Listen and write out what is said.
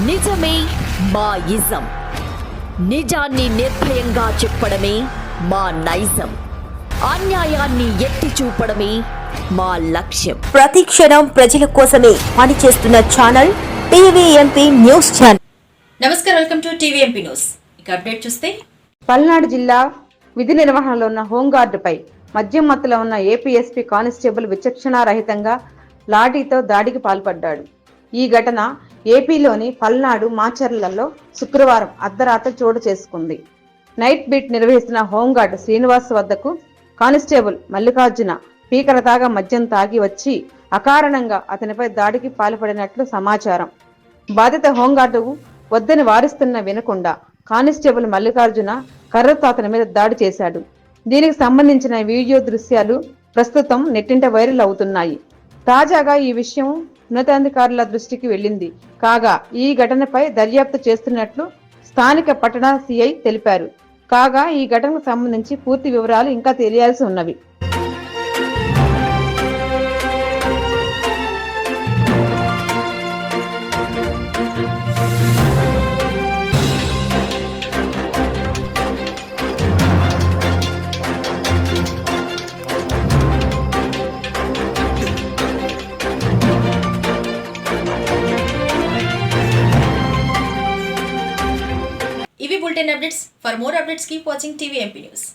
నిజమే మా ఇజం. నిజాన్ని నిర్భయంగా చెప్పడమే మా నైజం. అన్యాయాన్ని ఎత్తి చూపడమే మా లక్ష్యం. ప్రతి క్షణం ప్రజల కోసమే పనిచేస్తున్న channel T V M P news channel. నమస్కారం welcome to T V M P news. ఇక అప్డేట్ చూస్తే పల్నాడు జిల్లా విధి నిర్వహణలో ఉన్న హోంగార్డుపై మద్యం మత్తులో ఉన్న ఏపీఎస్పీ కానిస్టేబుల్ విచక్షణారహితంగా లాఠీతో దాడికి పాల్పడ్డాడు. ఈ ఘటన ఏపీలోని పల్నాడు మాచర్లలో శుక్రవారం అర్ధరాత్రి చోటు చేసుకుంది. నైట్ బీట్ నిర్వహిస్తున్న హోంగార్డ్ శ్రీనివాస్ వద్దకు కానిస్టేబుల్ మల్లికార్జున పీకరతాగా మద్యం తాగి వచ్చి అకారణంగా అతనిపై దాడికి పాల్పడినట్లు సమాచారం. బాధిత హోంగార్డు వద్దని వారిస్తున్న వినకుండా కానిస్టేబుల్ మల్లికార్జున కర్రతో అతని మీద దాడి చేశాడు. దీనికి సంబంధించిన వీడియో దృశ్యాలు ప్రస్తుతం నెట్టింట వైరల్ అవుతున్నాయి. తాజాగా ఈ విషయం ఉన్నతాధికారుల దృష్టికి వెళ్ళింది. కాగా ఈ ఘటనపై దర్యాప్తు చేస్తున్నట్లు స్థానిక పట్టణ సిఐ తెలిపారు. కాగా ఈ ఘటనకు సంబంధించి పూర్తి వివరాలు ఇంకా తెలియాల్సి ఉన్నవి. bulletin updates for more updates keep watching TVMP news